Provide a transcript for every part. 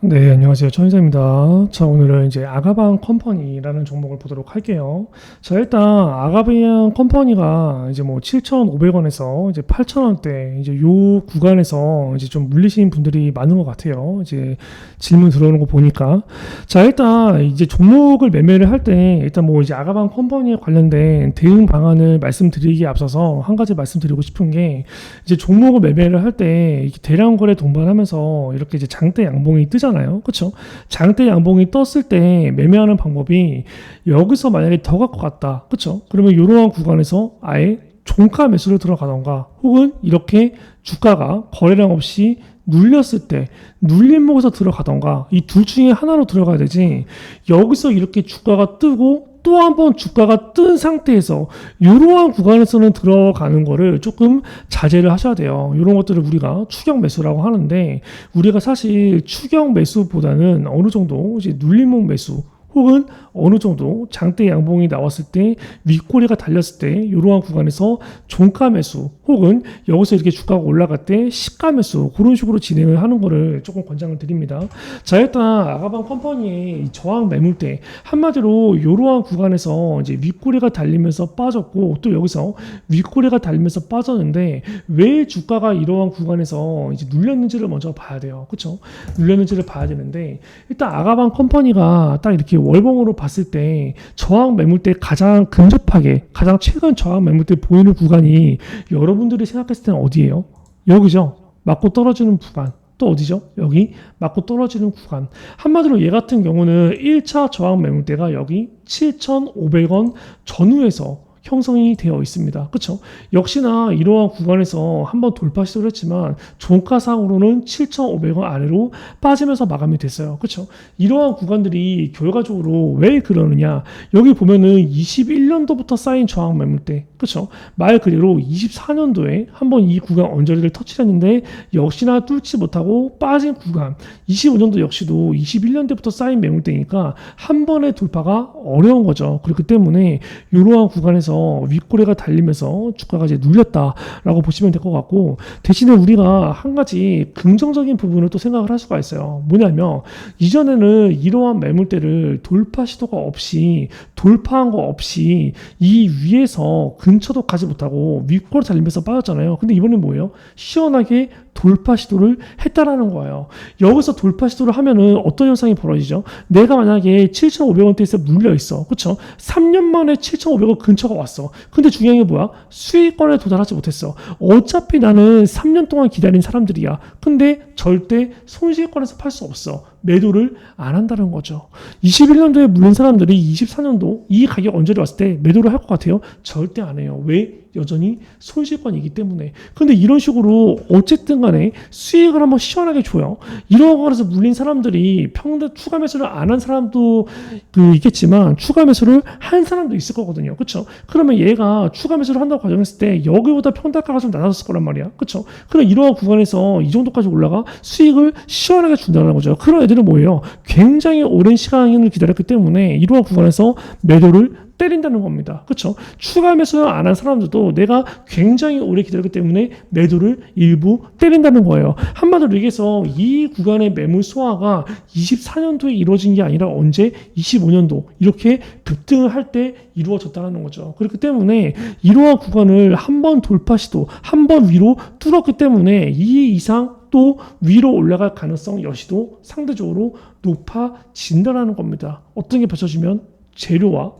네, 안녕하세요. 천희사입니다. 자, 오늘은 이제 아가방 컴퍼니라는 종목을 보도록 할게요. 자, 일단 아가방 컴퍼니가 이제 뭐 7,500원에서 이제 8,000원대 이제 요 구간에서 이제 좀 물리신 분들이 많은 것 같아요. 이제 질문 들어오는 거 보니까. 자, 일단 이제 종목을 매매를 할 때 일단 뭐 이제 아가방 컴퍼니에 관련된 대응 방안을 말씀드리기에 앞서서 한 가지 말씀드리고 싶은 게 이제 종목을 매매를 할 때 대량 거래 동반하면서 이렇게 이제 장대 양봉이 뜨잖아요. 그렇죠? 장대 양봉이 떴을 때 매매하는 방법이 여기서 만약에 더 갖고 갔다. 그렇죠? 그러면 이러한 구간에서 아예 종가 매수를 들어가던가 혹은 이렇게 주가가 거래량 없이 눌렸을 때 눌림목에서 들어가던가 이 둘 중에 하나로 들어가야 되지 여기서 이렇게 주가가 뜨고 또 한 번 주가가 뜬 상태에서 이러한 구간에서는 들어가는 거를 조금 자제를 하셔야 돼요. 이런 것들을 우리가 추격 매수라고 하는데 우리가 사실 추격 매수보다는 어느 정도 이제 눌림목 매수 혹은 어느 정도 장대 양봉이 나왔을 때 윗꼬리가 달렸을 때 이러한 구간에서 종가 매수 혹은 여기서 이렇게 주가가 올라갈 때 시가 매수 그런 식으로 진행을 하는 거를 조금 권장을 드립니다. 자 일단 아가방 컴퍼니의 이 저항 매물대 한마디로 이러한 구간에서 이제 윗꼬리가 달리면서 빠졌고 또 여기서 윗꼬리가 달리면서 빠졌는데 왜 주가가 이러한 구간에서 이제 눌렸는지를 먼저 봐야 돼요. 그렇죠? 눌렸는지를 봐야 되는데 일단 아가방 컴퍼니가 딱 이렇게 월봉으로 봤을 때 저항 매물대 가장 근접하게 가장 최근 저항 매물대 보이는 구간이 여러분들이 생각했을 때는 어디예요? 여기죠. 맞고 떨어지는 구간. 또 어디죠? 여기 맞고 떨어지는 구간. 한마디로 얘 같은 경우는 1차 저항 매물대가 여기 7,500원 전후에서 형성이 되어 있습니다. 그렇죠? 역시나 이러한 구간에서 한번 돌파 시도를 했지만 종가상으로는 7,500원 아래로 빠지면서 마감이 됐어요. 그렇죠? 이러한 구간들이 결과적으로 왜 그러느냐? 여기 보면은 21년도부터 쌓인 저항 매물대. 그렇죠? 말 그대로 24년도에 한번 이 구간 언저리를 터치했는데 역시나 뚫지 못하고 빠진 구간. 25년도 역시도 21년도부터 쌓인 매물대니까 한 번의 돌파가 어려운 거죠. 그렇기 때문에 이러한 구간에서 윗꼬리가 달리면서 주가가 이제 눌렸다라고 보시면 될 것 같고 대신에 우리가 한 가지 긍정적인 부분을 또 생각을 할 수가 있어요. 뭐냐면 이전에는 이러한 매물대를 돌파 시도가 없이 돌파한 거 없이 이 위에서 근처도 가지 못하고 윗꼬리 달리면서 빠졌잖아요. 근데 이번엔 뭐예요? 시원하게 돌파 시도를 했다라는 거예요. 여기서 돌파 시도를 하면은 어떤 현상이 벌어지죠? 내가 만약에 7,500원대에서 물려 있어. 그렇죠? 3년 만에 7,500원 근처가 왔어. 근데 중요한 게 뭐야? 수익권에 도달하지 못했어. 어차피 나는 3년 동안 기다린 사람들이야. 근데 절대 손실권에서 팔 수 없어. 매도를 안 한다는 거죠. 21년도에 물린 사람들이 24년도 이 가격 언저리 왔을 때 매도를 할 것 같아요? 절대 안 해요. 왜? 여전히 손실권이기 때문에. 근데 이런 식으로 어쨌든 간에 수익을 한번 시원하게 줘요. 이런 거에서 물린 사람들이 평균 추가 매수를 안 한 사람도 그 있겠지만 추가 매수를 한 사람도 있을 거거든요. 그렇죠? 그러면 얘가 추가 매수를 한다고 가정했을 때 여기보다 평단가가 좀 낮았을 거란 말이야. 그렇죠? 그럼 이러한 구간에서 이 정도까지 올라가 수익을 시원하게 준다는 거죠. 그런 애들은 뭐예요? 굉장히 오랜 시간을 기다렸기 때문에 이러한 구간에서 매도를 때린다는 겁니다. 그렇죠? 추가 매수를 안한 사람들도 내가 굉장히 오래 기다렸기 때문에 매도를 일부 때린다는 거예요. 한마디로 얘기해서 이 구간의 매물 소화가 24년도에 이루어진 게 아니라 언제 25년도 이렇게 급등을 할 때 이루어졌다는 거죠. 그렇기 때문에 이러한 구간을 한 번 돌파 시도, 한 번 위로 뚫었기 때문에 이 이상 또 위로 올라갈 가능성 여시도 상대적으로 높아진다는 겁니다. 어떤 게 받쳐주면 재료와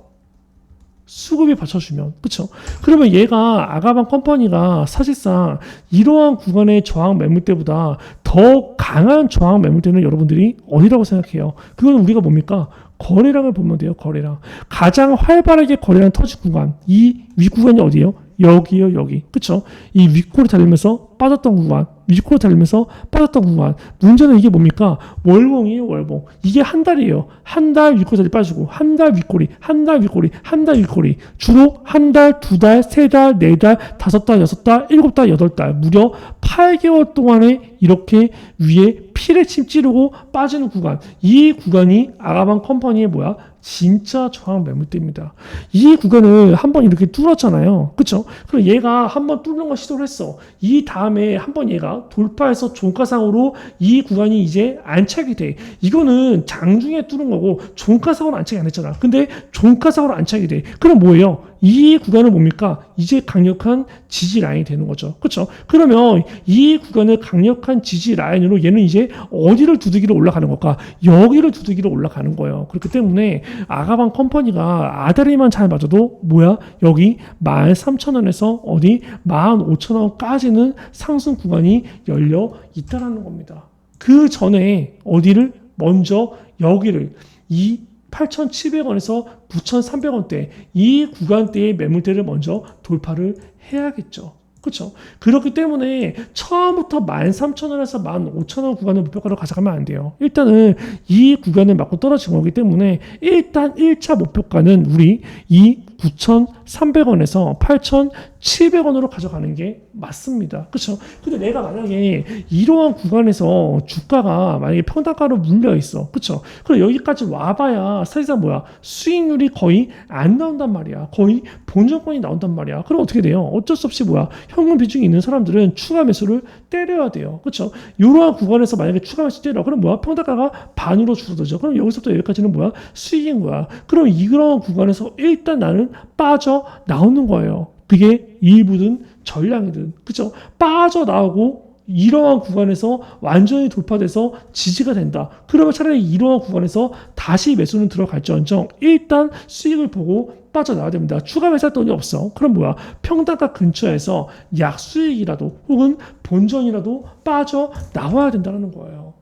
수급이 받쳐주면 그쵸? 그러면 얘가 아가방 컴퍼니가 사실상 이러한 구간의 저항 매물대보다 더 강한 저항 매물대는 여러분들이 어디라고 생각해요. 그건 우리가 뭡니까 거래량을 보면 돼요 거래량. 가장 활발하게 거래량 터진 구간 이 윗구간이 어디예요? 여기요 여기. 그쵸? 이 윗골이 달리면서 빠졌던 구간 윗골이 달리면서 빠졌던 구간. 문제는 이게 뭡니까? 월봉이에요 월봉. 이게 한 달이에요. 한 달 윗골이 빠지고 한 달 윗골이 한 달 윗골이 한 달 윗골이. 주로 한 달 두 달 세 달 네 달 다섯 달 여섯 달 일곱 달 여덟 달. 무려 8개월 동안에 이렇게 위에 피레침 찌르고 빠지는 구간. 이 구간이 아가방 컴퍼니의 뭐야? 진짜 저항 매물대입니다. 이 구간을 한 번 이렇게 뚫었잖아요. 그쵸? 그럼 얘가 한 번 뚫는 거 시도를 했어. 이 다음에 한 번 얘가 돌파해서 종가상으로 이 구간이 이제 안착이 돼. 이거는 장중에 뚫은 거고 종가상으로 안착이 안 됐잖아. 근데 종가상으로 안착이 돼. 그럼 뭐예요? 이 구간은 뭡니까? 이제 강력한 지지 라인이 되는 거죠. 그렇죠? 그러면 이 구간을 강력한 지지 라인으로 얘는 이제 어디를 두들기로 올라가는 걸까? 여기를 두들기로 올라가는 거예요. 그렇기 때문에 아가방 컴퍼니가 아다리만 잘 맞아도 뭐야? 여기 13,000원에서 어디 15,000원까지는 상승 구간이 열려 있다라는 겁니다. 그 전에 어디를 먼저 여기를 이 8,700원에서 9,300원대 이 구간대의 매물대를 먼저 돌파를 해야겠죠. 그렇죠. 그렇기 때문에 처음부터 13,000원에서 15,000원 구간을 목표가로 가져가면 안 돼요. 일단은 이 구간을 맞고 떨어진 거기 때문에 일단 1차 목표가는 우리 이 9,300원에서 8,700원으로 가져가는 게 맞습니다. 그렇죠? 근데 내가 만약에 이러한 구간에서 주가가 만약에 평단가로 물려 있어. 그렇죠? 그럼 여기까지 와 봐야 사실상 뭐야? 수익률이 거의 안 나온단 말이야. 거의 본전권이 나온단 말이야. 그럼 어떻게 돼요? 어쩔 수 없이 뭐야? 현금 비중이 있는 사람들은 추가 매수를 때려야 돼요. 그렇죠? 이러한 구간에서 만약에 추가 매수 때려. 그럼 뭐야? 평단가가 반으로 줄어들죠. 그럼 여기서부터 여기까지는 뭐야? 수익인 거야. 그럼 이런 구간에서 일단 나는 빠져 나오는 거예요. 그게 일부든 전량이든 그죠? 빠져 나오고 이러한 구간에서 완전히 돌파돼서 지지가 된다. 그러면 차라리 이러한 구간에서 다시 매수는 들어갈지언정 일단 수익을 보고 빠져나와야 됩니다. 추가 매수할 돈이 없어. 그럼 뭐야? 평단가 근처에서 약 수익이라도 혹은 본전이라도 빠져 나와야 된다는 거예요.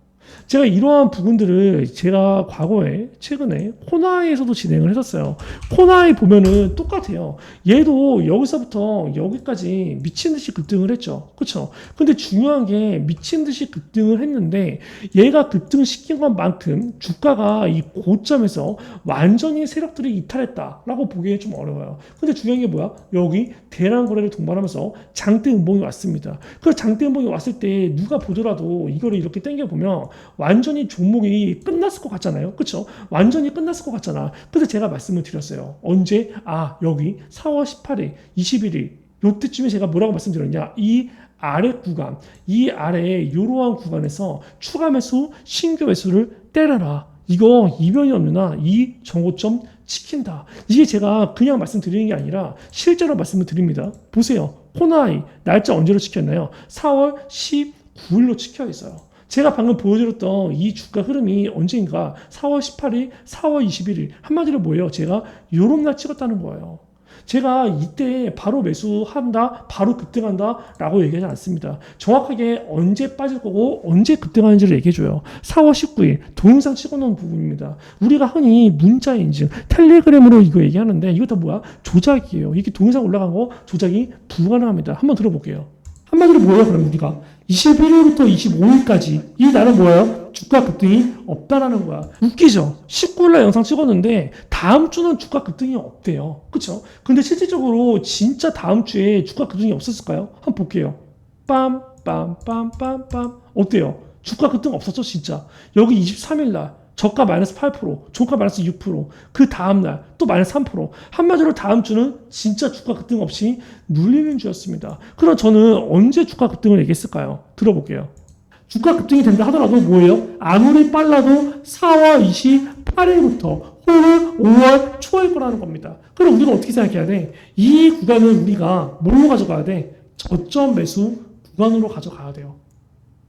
제가 이러한 부분들을 제가 과거에 최근에 코나이에서도 진행을 했었어요. 코나이 보면은 똑같아요. 얘도 여기서부터 여기까지 미친 듯이 급등을 했죠. 그렇죠? 근데 중요한 게 미친 듯이 급등을 했는데 얘가 급등시킨 것만큼 주가가 이 고점에서 완전히 세력들이 이탈했다라고 보기에 좀 어려워요. 근데 중요한 게 뭐야? 여기 대량 거래를 동반하면서 장대 음봉이 왔습니다. 그 장대 음봉이 왔을 때 누가 보더라도 이거를 이렇게 당겨 보면 완전히 종목이 끝났을 것 같잖아요. 그렇죠? 완전히 끝났을 것 같잖아. 그래서 제가 말씀을 드렸어요. 언제? 아, 여기 4월 18일, 21일 요때쯤에 제가 뭐라고 말씀드렸냐? 이 아래 구간, 이 아래에 이러한 구간에서 추가 매수, 신규 매수를 때려라. 이거 이변이 없느나 이 정고점 지킨다. 이게 제가 그냥 말씀드리는 게 아니라 실제로 말씀을 드립니다. 보세요. 코나이 날짜 언제로 지켰나요? 4월 19일로 지켜 있어요. 제가 방금 보여드렸던 이 주가 흐름이 언제인가 4월 18일, 4월 21일 한마디로 뭐예요? 제가 요런 날 찍었다는 거예요. 제가 이때 바로 매수한다, 바로 급등한다 라고 얘기하지 않습니다. 정확하게 언제 빠질 거고 언제 급등하는지를 얘기해줘요. 4월 19일 동영상 찍어놓은 부분입니다. 우리가 흔히 문자 인증, 텔레그램으로 이거 얘기하는데 이거 다 뭐야? 조작이에요. 이게 동영상 올라간 거 조작이 불가능합니다. 한번 들어볼게요. 한마디로 뭐예요, 그럼 우리가? 21일부터 25일까지 이 날은 뭐예요? 주가 급등이 없다라는 거야. 웃기죠? 19일날 영상 찍었는데 다음 주는 주가 급등이 없대요. 그쵸? 근데 실질적으로 진짜 다음 주에 주가 급등이 없었을까요? 한번 볼게요. 빰, 빰, 빰, 빰, 빰. 어때요? 주가 급등 없었죠, 진짜. 여기 23일날 저가 마이너스 8%, 종가 마이너스 6%, 그 다음날 또 마이너스 3%. 한마디로 다음 주는 진짜 주가 급등 없이 눌리는 주였습니다. 그럼 저는 언제 주가 급등을 얘기했을까요? 들어볼게요. 주가 급등이 된다 하더라도 뭐예요? 아무리 빨라도 4월 28일부터 혹은 5월 초일 거라는 겁니다. 그럼 우리가 어떻게 생각해야 돼? 이 구간을 우리가 뭘로 가져가야 돼? 저점 매수 구간으로 가져가야 돼요.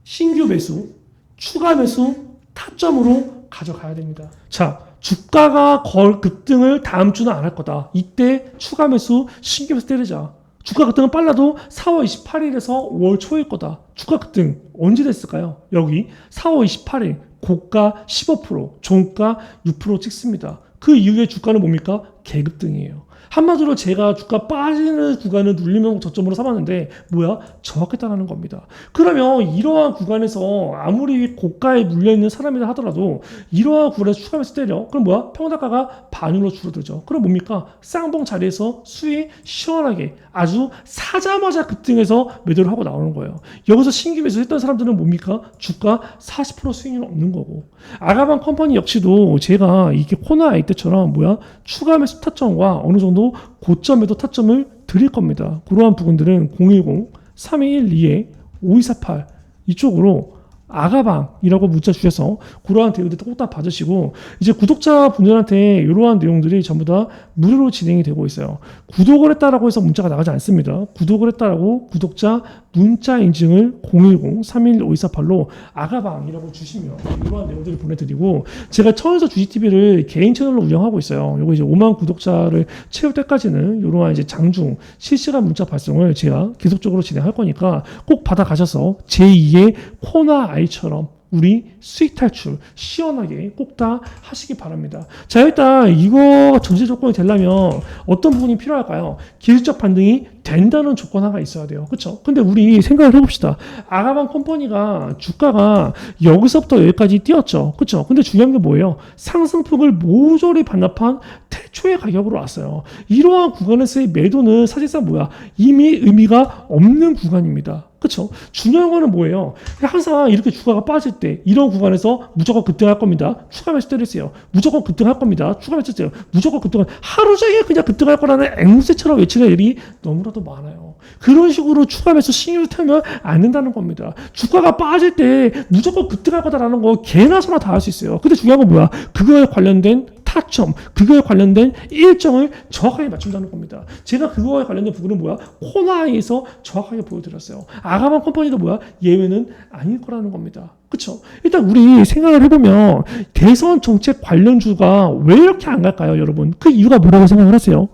신규 매수, 추가 매수, 타점으로 가져가야 됩니다. 자, 주가가 걸 급등을 다음 주는 안 할 거다. 이때 추가 매수, 신규 매수 때리자. 주가 급등은 빨라도 4월 28일에서 5월 초일 거다. 주가 급등 언제 됐을까요? 여기 4월 28일 고가 15%, 종가 6% 찍습니다. 그 이후에 주가는 뭡니까? 개급등이에요. 한마디로 제가 주가 빠지는 구간을 눌리면 저점으로 삼았는데 뭐야? 정확했다는 겁니다. 그러면 이러한 구간에서 아무리 고가에 물려 있는 사람이라 하더라도 이러한 구간에서 추가 매수 때려? 그럼 뭐야? 평단가가 반으로 줄어들죠. 그럼 뭡니까? 쌍봉 자리에서 수익 시원하게 아주 사자마자 급등해서 매도를 하고 나오는 거예요. 여기서 신규 매수 했던 사람들은 뭡니까? 주가 40% 수익률 없는 거고. 아가방 컴퍼니 역시도 제가 이게 코너 아이 때처럼 뭐야? 추가 매수 타점과 어느 정도 고점 매도 타점을 드릴 겁니다. 그러한 부분들은 010 3212에 5248 이쪽으로 아가방이라고 문자 주셔서 그러한 대우들 꼭다 받으시고 이제 구독자 분들한테 이러한 내용들이 전부 다 무료로 진행이 되고 있어요. 구독을 했다라고 해서 문자가 나가지 않습니다. 구독을 했다라고 구독자 문자 인증을 010-315-248로 아가방이라고 주시면 이러한 내용들을 보내드리고 제가 처음에서 주식TV를 개인 채널로 운영하고 있어요. 요거 이제 5만 구독자를 채울 때까지는 이러한 이제 장중 실시간 문자 발송을 제가 계속적으로 진행할 거니까 꼭 받아가셔서 제2의 코나 아이처럼 우리 수익 탈출 시원하게 꼭 다 하시기 바랍니다. 자 일단 이거 전제 조건이 되려면 어떤 부분이 필요할까요? 기술적 반등이 된다는 조건 하나 있어야 돼요. 그렇죠? 근데 우리 생각을 해봅시다. 아가방 컴퍼니가 주가가 여기서부터 여기까지 뛰었죠. 그렇죠? 근데 중요한 게 뭐예요? 상승폭을 모조리 반납한 태초의 가격으로 왔어요. 이러한 구간에서의 매도는 사실상 뭐야? 이미 의미가 없는 구간입니다. 그렇죠? 중요한 거는 뭐예요? 항상 이렇게 주가가 빠질 때 이런 구간에서 무조건 급등할 겁니다. 추가 매수 때리세요. 무조건 급등할 겁니다. 추가 매수 때리세요. 무조건 급등할 하루 종일 그냥 급등할 거라는 앵무새처럼 외치는 일이 너무나도 많아요. 그런 식으로 추가 매수 신경을 태우면 안 된다는 겁니다. 주가가 빠질 때 무조건 급등할 거다라는 거 개나 소나 다 할 수 있어요. 근데 중요한 건 뭐야? 그거에 관련된 타점, 그거에 관련된 일정을 정확하게 맞춘다는 겁니다. 제가 그거에 관련된 부분은 뭐야? 코나에서 정확하게 보여드렸어요. 아가만 컴퍼니도 뭐야? 예외는 아닐 거라는 겁니다. 그쵸? 일단 우리 생각을 해보면 대선 정책 관련주가 왜 이렇게 안 갈까요, 여러분? 그 이유가 뭐라고 생각을 하세요?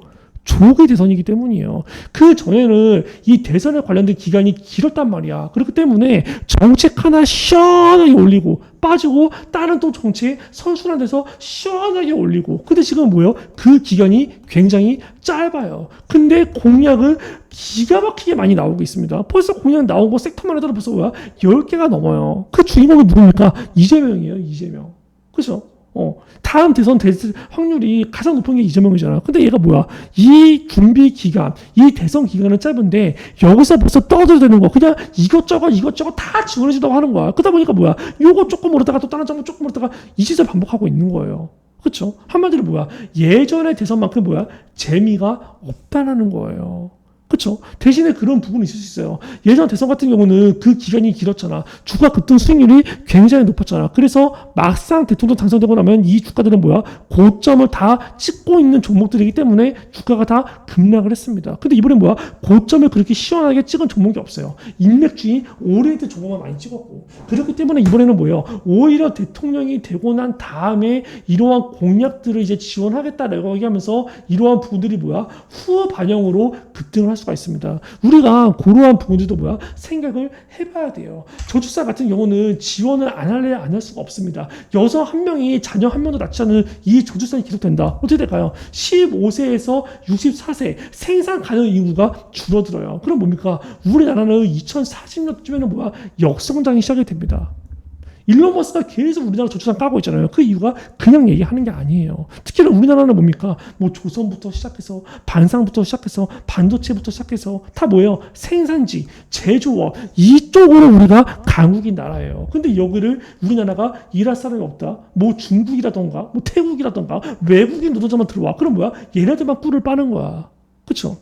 조기 대선이기 때문이에요. 그 전에는 이 대선에 관련된 기간이 길었단 말이야. 그렇기 때문에 정책 하나 시원하게 올리고 빠지고 다른 또 정책 선순환 돼서 시원하게 올리고 근데 지금 뭐예요? 그 기간이 굉장히 짧아요. 근데 공약은 기가 막히게 많이 나오고 있습니다. 벌써 공약 나온 거 섹터만 해도 벌써 뭐야? 10개가 넘어요. 그 주인공이 누굽니까? 이재명이에요. 이재명. 그죠? 어, 다음 대선 될 확률이 가장 높은 게 이재명이잖아. 근데 얘가 뭐야? 이 준비 기간, 이 대선 기간은 짧은데 여기서 벌써 떠들어 되는 거. 그냥 이것저것 이것저것 다 지원해준다고 하는 거야. 그러다 보니까 뭐야? 요거 조금 오르다가 또 다른 장면 조금 오르다가 이 짓을 반복하고 있는 거예요. 그렇죠? 한마디로 뭐야? 예전의 대선만큼 뭐야? 재미가 없다라는 거예요. 그렇죠. 대신에 그런 부분이 있을 수 있어요. 예전 대선 같은 경우는 그 기간이 길었잖아. 주가 급등 수익률이 굉장히 높았잖아. 그래서 막상 대통령 당선되고 나면 이 주가들은 뭐야? 고점을 다 찍고 있는 종목들이기 때문에 주가가 다 급락을 했습니다. 근데 이번엔 뭐야? 고점을 그렇게 시원하게 찍은 종목이 없어요. 인맥주의 오래된 종목만 많이 찍었고. 그렇기 때문에 이번에는 뭐예요? 오히려 대통령이 되고 난 다음에 이러한 공약들을 이제 지원하겠다라고 얘기하면서 이러한 부분들이 뭐야? 후어 반영으로 급등을 할 수가 있습니다. 우리가 그러한 부분들도 뭐야 생각을 해봐야 돼요. 저출산 같은 경우는 지원을 안 할래 안할 수가 없습니다. 여성 한 명이 자녀 한 명도 낳지 않은 이 저출산이 계속된다. 어떻게 될까요? 15세에서 64세 생산 가능 인구가 줄어들어요. 그럼 뭡니까? 우리나라는 2040년쯤에는 뭐야 역성장이 시작이 됩니다. 일론 머스크가 계속 우리나라 저출산 까고 있잖아요. 그 이유가 그냥 얘기하는 게 아니에요. 특히나 우리나라는 뭡니까? 뭐 조선부터 시작해서 반상부터 시작해서 반도체부터 시작해서 다 뭐예요? 생산지, 제조업 이쪽으로 우리가 강국인 나라예요. 근데 여기를 우리나라가 일할 사람이 없다. 뭐 중국이라던가 뭐 태국이라던가 외국인 노동자만 들어와. 그럼 뭐야? 얘네들만 꿀을 빠는 거야. 그렇죠?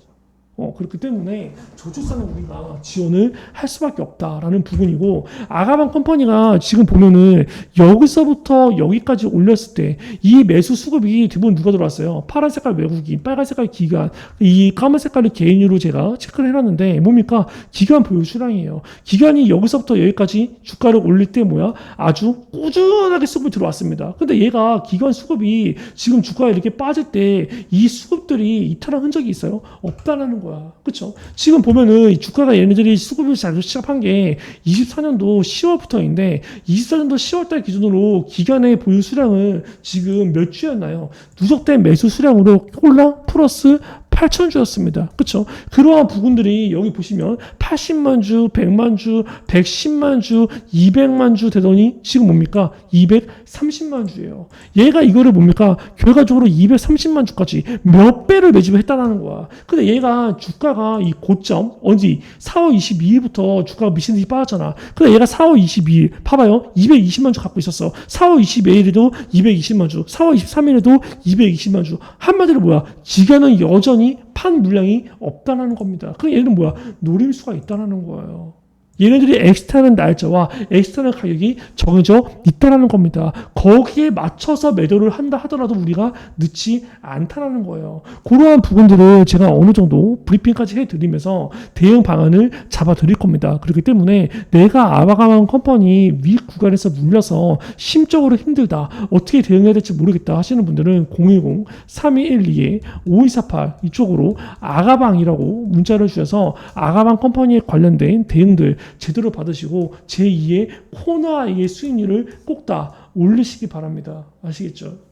어, 그렇기 때문에 저출산은 우리가 지원을 할 수밖에 없다라는 부분이고 아가방 컴퍼니가 지금 보면은 여기서부터 여기까지 올렸을 때 이 매수 수급이 대부분 누가 들어왔어요? 파란 색깔 외국인, 빨간 색깔 기간, 이 까만 색깔을 개인으로 제가 체크를 해놨는데 뭡니까? 기간 보유 수량이에요. 기간이 여기서부터 여기까지 주가를 올릴 때 뭐야? 아주 꾸준하게 수급이 들어왔습니다. 근데 얘가 기간 수급이 지금 주가가 이렇게 빠질 때 이 수급들이 이탈한 흔적이 있어요? 없다라는 거야. 그쵸? 지금 보면은 주가가 얘네들이 수급을 잘 시작한 게 24년도 10월부터인데 24년도 10월달 기준으로 기간의 보유 수량은 지금 몇 주였나요? 누적된 매수 수량으로 홀랑 플러스 8천 주였습니다. 그쵸? 그러한 부분들이 여기 보시면 80만 주, 100만 주, 110만 주, 200만 주 되더니 지금 뭡니까? 230만 주예요. 얘가 이거를 뭡니까? 결과적으로 230만 주까지 몇 배를 매집을 했다는 거야. 근데 얘가 주가가 이 고점 언제 4월 22일부터 주가가 미친 듯이 빠졌잖아. 근데 얘가 4월 22일 봐봐요. 220만 주 갖고 있었어. 4월 22일에도 220만 주, 4월 23일에도 220만 주. 한마디로 뭐야? 지가는 여전히 판 물량이 없다라는 겁니다. 그럼 얘는 뭐야? 노릴 수가 있다라는 거예요. 얘네들이 엑스타는 날짜와 엑스타는 가격이 정해져 있다라는 겁니다. 거기에 맞춰서 매도를 한다 하더라도 우리가 늦지 않다라는 거예요. 그러한 부분들을 제가 어느 정도 브리핑까지 해드리면서 대응 방안을 잡아드릴 겁니다. 그렇기 때문에 내가 아바가만 컴퍼니 위 구간에서 물려서 심적으로 힘들다. 어떻게 대응해야 될지 모르겠다 하시는 분들은 010-3212-5248 이쪽으로 아가방이라고 문자를 주셔서 아가방 컴퍼니에 관련된 대응들 제대로 받으시고 제2의 코너의 수익률을 꼭 다 올리시기 바랍니다. 아시겠죠?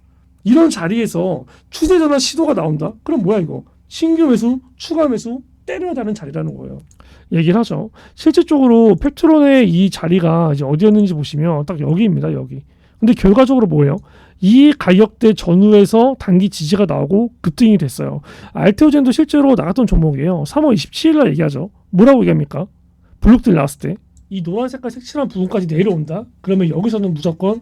이런 자리에서 추세 전환 시도가 나온다? 그럼 뭐야 이거? 신규 매수, 추가 매수 때려야 되는 자리라는 거예요. 얘기를 하죠. 실질적으로 팩트론의 이 자리가 이제 어디였는지 보시면 딱 여기입니다. 여기. 근데 결과적으로 뭐예요? 이 가격대 전후에서 단기 지지가 나오고 급등이 됐어요. 알테오젠도 실제로 나갔던 종목이에요. 3월 27일 날 얘기하죠. 뭐라고 얘기합니까? 블록들 나왔을 때. 이 노란 색깔 색칠한 부분까지 내려온다? 그러면 여기서는 무조건